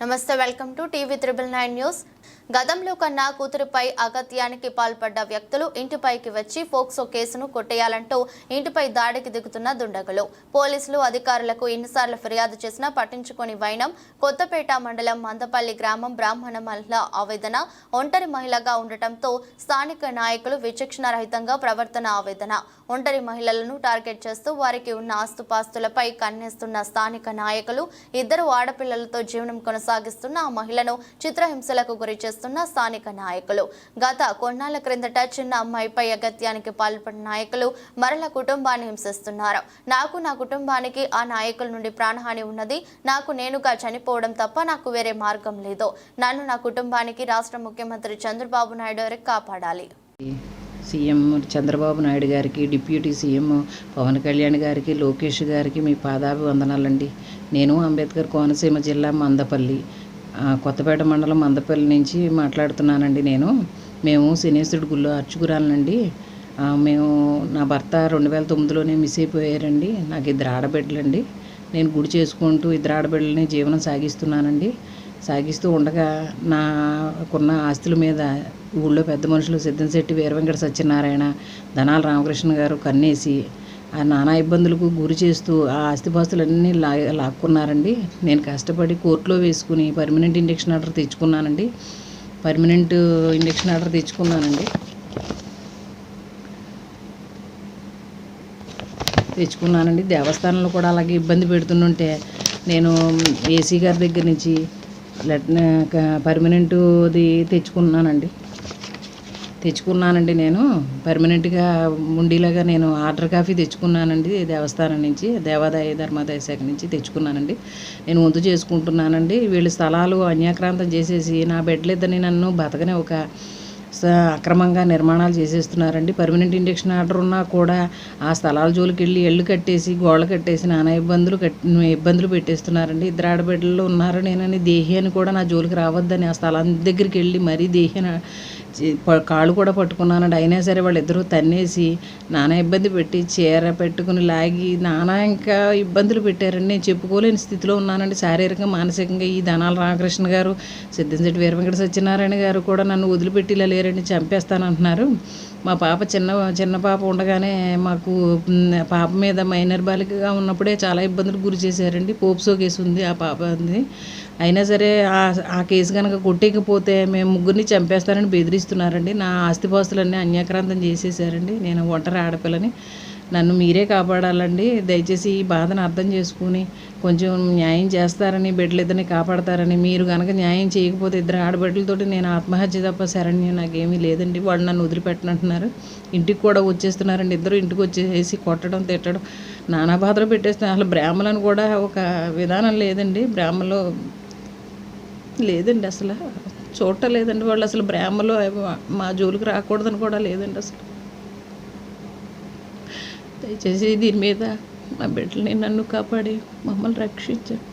నమస్తే welcome to TV triple nine news గతంలో కన్నా కూతురుపై అగత్యానికి పాల్పడ్డ వ్యక్తులు ఇంటిపైకి వచ్చి ఫోక్సో కేసును కొట్టేయాలంటూ ఇంటిపై దాడికి దిగుతున్న దుండగులు. పోలీసులు అధికారులకు ఎన్నిసార్లు ఫిర్యాదు చేసినా పట్టించుకొని వైనం కొత్తపేట మండలం మందపల్లి గ్రామం బ్రాహ్మణ మహిళ ఆవేదన ఒంటరి మహిళగా ఉండటంతో స్థానిక నాయకులు విచక్షణ రహితంగా ప్రవర్తన ఆవేదన. ఒంటరి మహిళలను టార్గెట్ చేస్తూ వారికి ఉన్న ఆస్తుపాస్తులపై కన్నేస్తున్న స్థానిక నాయకులు ఇద్దరు ఆడపిల్లలతో జీవనం కొనసాగిస్తున్న ఆ మహిళను చిత్రహింసలకు గురి చేస్తున్న స్థానిక నాయకులు. గత కొన్నాళ్ళ క్రిందట చిన్న అమ్మాయిపై అగత్యానికి పాల్పడిన నాయకులు మరల కుటుంబాన్ని హింసిస్తున్నారు. నాకు నా కుటుంబానికి ఆ నాయకుల నుండి ప్రాణహాని ఉన్నది. నాకు నేనుగా చనిపోవడం తప్ప నాకు వేరే మార్గం లేదు. నన్ను నా కుటుంబానికి రాష్ట్ర ముఖ్యమంత్రి చంద్రబాబు నాయుడు గారికి కాపాడాలి. సీఎం చంద్రబాబు నాయుడు గారికి డిప్యూటీ సీఎం పవన్ కళ్యాణ్ గారికి లోకేష్ గారికి మీ పాదాభివందనాలండి. నేను అంబేద్కర్ కోనసీమ జిల్లా మందపల్లి. కొత్తపేట మండలం మందపల్లి నుంచి మాట్లాడుతున్నానండి నేను. మేము శనేశ్వరుడు గుళ్ళో అర్చుకురాలనండి మేము నా భర్త రెండు వేల తొమ్మిదిలోనే మిస్ అయిపోయారండి. నాకు ఇద్దరు ఆడబిడ్డలండి. నేను గుడి చేసుకుంటూ ఇద్దరు ఆడబిడ్డలని జీవనం సాగిస్తున్నానండి. సాగిస్తూ ఉండగా నాకున్న ఆస్తుల మీద ఊళ్ళో పెద్ద మనుషులు సిద్ధంశెట్టి వీరవెంకట సత్యనారాయణ ధనాల రామకృష్ణ గారు కన్నేసి నానా ఇబ్బందులకు గురి చేస్తూ ఆ ఆస్తిపాస్తులన్నీ లా లాక్కున్నారండి. నేను కష్టపడి కోర్టులో వేసుకుని పర్మనెంట్ ఇండక్షన్ ఆర్డర్ తెచ్చుకున్నానండి. పర్మనెంట్ ఇండక్షన్ ఆర్డర్ తెచ్చుకున్నానండి. తెచ్చుకున్నానండి. దేవస్థానంలో కూడా అలాగే ఇబ్బంది పెడుతుంటే నేను ఏసీ గారి దగ్గర నుంచి లెట్ పర్మనెంట్ది తెచ్చుకున్నానండి. తెచ్చుకున్నానండి నేను. పర్మనెంట్గా ఉండేలాగా నేను ఆర్డర్ కాఫీ తెచ్చుకున్నానండి దేవస్థానం నుంచి దేవాదాయ ధర్మాదాయ శాఖ నుంచి తెచ్చుకున్నానండి. నేను వంతు చేసుకుంటున్నానండి. వీళ్ళు స్థలాలు అన్యాక్రాంతం చేసేసి నా బెడ్లిద్దని నన్ను బతకనే ఒక అక్రమంగా నిర్మాణాలు చేసేస్తున్నారండి. పర్మనెంట్ ఇండక్షన్ ఆర్డర్ ఉన్నా కూడా ఆ స్థలాల జోలికి వెళ్ళి ఎళ్ళు కట్టేసి గోడలు కట్టేసి నానా ఇబ్బందులు కట్ ఇబ్బందులు పెట్టేస్తున్నారండి. ఇద్దరు ఆడబిడ్డలు ఉన్నారు నేనని దేహి అని కూడా నా జోలికి రావద్దని ఆ స్థలం దగ్గరికి వెళ్ళి మరీ దేహి కాళ్ళు కూడా పట్టుకున్నానండి. అయినా సరే వాళ్ళిద్దరూ తన్నేసి నానా ఇబ్బంది పెట్టి చీర పెట్టుకుని లాగి నానా ఇంకా ఇబ్బందులు పెట్టారండి నేను చెప్పుకోలేని స్థితిలో ఉన్నానండి. శారీరకంగా మానసికంగా ఈ ధనాల రామకృష్ణ గారు సిద్ధంశెట్టి వీరవెంకట సత్యనారాయణ గారు కూడా నన్ను వదిలిపెట్టి ఇలా లేరండి చంపేస్తానంటున్నారు. మా పాప చిన్న చిన్న పాప ఉండగానే మాకు పాప మీద మైనర్ బాలికగా ఉన్నప్పుడే చాలా ఇబ్బందులు గురి చేశారండి. పోప్సో కేసు ఉంది ఆ పాపది అయినా సరే ఆ ఆ కేసు కనుక కొట్టేకపోతే మేము ముగ్గురిని చంపేస్తారని బెదిరిస్తున్నారండి. నా ఆస్తిపాస్తులన్నీ అన్యాక్రాంతం చేసేసారండి నేను ఒంటరి ఆడపిల్లని. నన్ను మీరే కాపాడాలండి. దయచేసి ఈ బాధను అర్థం చేసుకుని కొంచెం న్యాయం చేస్తారని బిడ్డలిద్దరిని కాపాడతారని మీరు కనుక న్యాయం చేయకపోతే ఇద్దరు ఆడబిడ్డలతోటి నేను ఆత్మహత్య తప్ప శరణ్యం నాకేమీ లేదండి. వాళ్ళు నన్ను వదిలిపెట్టనంటున్నారు. ఇంటికి కూడా వచ్చేస్తున్నారండి. ఇద్దరు ఇంటికి వచ్చేసి కొట్టడం తిట్టడం నానా బాధలు పెట్టేస్తున్నారు. అసలు బ్రాహ్మలను కూడా ఒక విధానం లేదండి. బ్రాహ్మలు లేదండి అసలు. చూడటం లేదండి వాళ్ళు అసలు. బ్రాహ్మలు మా జోలికి రాకూడదని కూడా లేదండి అసలు. దయచేసి దీని మీద మా బిడ్డలని నన్ను కాపాడి మమ్మల్ని రక్షించండి